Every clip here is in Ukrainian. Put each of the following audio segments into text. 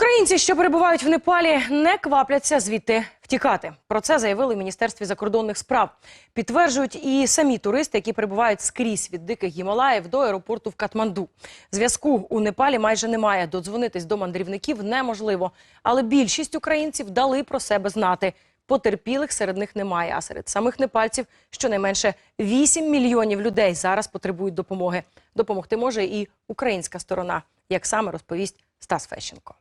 Українці, що перебувають в Непалі, не квапляться звідти втікати. Про це заявили в Міністерстві закордонних справ. Підтверджують і самі туристи, які перебувають скрізь від диких Гімалаїв до аеропорту в Катманду. Зв'язку у Непалі майже немає. Додзвонитись до мандрівників неможливо. Але більшість українців дали про себе знати. Потерпілих серед них немає. А серед самих непальців щонайменше 8 мільйонів людей зараз потребують допомоги. Допомогти може і українська сторона, як саме розповість Стас Фещенко.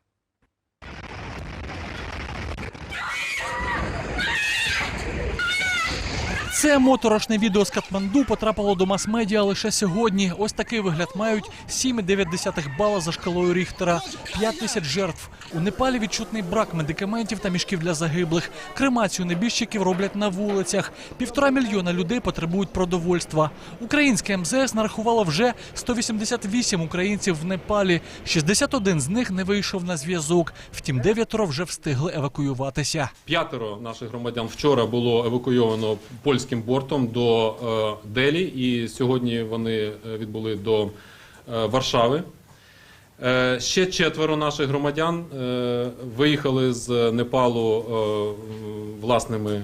Це моторошне відео з Катманду потрапило до мас-медіа лише сьогодні. Ось такий вигляд мають 7,9 бала за шкалою Ріхтера. 5 тисяч жертв. У Непалі відчутний брак медикаментів та мішків для загиблих. Кремацію небіжчиків роблять на вулицях. Півтора мільйона людей потребують продовольства. Українське МЗС нарахувало вже 188 українців в Непалі. 61 з них не вийшов на зв'язок. Втім, дев'ятеро вже встигли евакуюватися. П'ятеро наших громадян вчора було евакуйовано польським бортом до е, Делі, і сьогодні вони е, відбули до е, Варшави. Ще четверо наших громадян виїхали з Непалу власними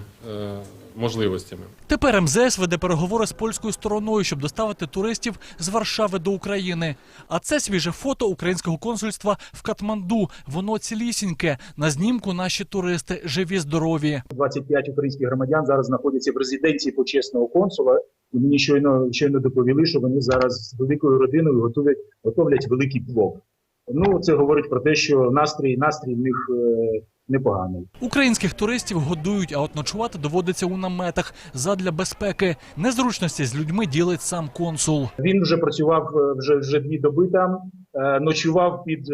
можливостями. Тепер МЗС веде переговори з польською стороною, щоб доставити туристів з Варшави до України. А це свіже фото українського консульства в Катманду. Воно цілісіньке. На знімку наші туристи живі, здорові. 25 українських громадян зараз знаходяться в резиденції почесного консула. І мені щойно щойно доповіли, що вони зараз з великою родиною готують готовлять великий плов. Ну це говорить про те, що настрій настрій в них е, непоганий. Українських туристів годують, а от ночувати доводиться у наметах задля безпеки. Незручності з людьми ділить сам консул. Він вже працював е, вже вже дві доби там, е, ночував під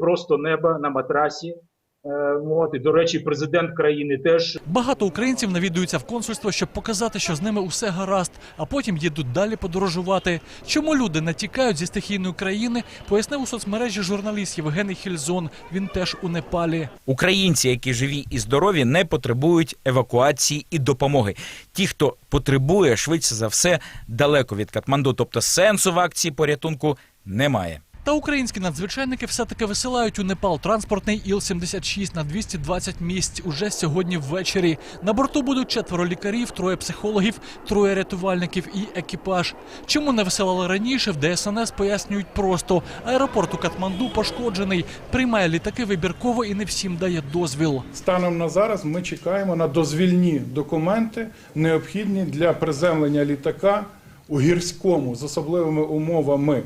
просто неба на матрасі. Е, От і до речі, президент країни теж Багато українців навідуються в консульство, щоб показати, що з ними усе гаразд, а потім їдуть далі подорожувати. Чому люди не тікають зі стихійної країни, пояснив у соцмережі журналіст Євгеній Хільзон. Він теж у Непалі. Українці, які живі і здорові, не потребують евакуації і допомоги. Ті, хто потребує, швидше за все, далеко від Катманду, тобто сенсу в акції порятунку немає. Та українські надзвичайники все-таки висилають у Непал транспортний Іл-76 на 220 місць уже сьогодні ввечері. На борту будуть четверо лікарів, троє психологів, троє рятувальників і екіпаж. Чому не висилали раніше? В ДСНС пояснюють просто. Аеропорт у Катманду пошкоджений, приймає літаки вибірково і не всім дає дозвіл. Станом на зараз ми чекаємо на дозвільні документи, необхідні для приземлення літака у гірському з особливими умовами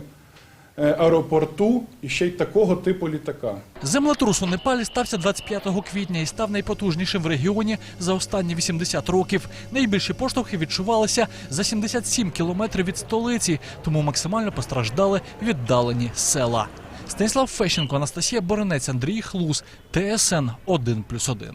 аеропорту і ще й такого типу літака. Землетрус у Непалі стався 25 квітня і став найпотужнішим в регіоні за останні 80 років. Найбільші поштовхи відчувалися за 77 кілометрів від столиці, тому максимально постраждали віддалені села. Станіслав Фещенко, Анастасія Боринець, Андрій Хлус, ТСН 1+,1.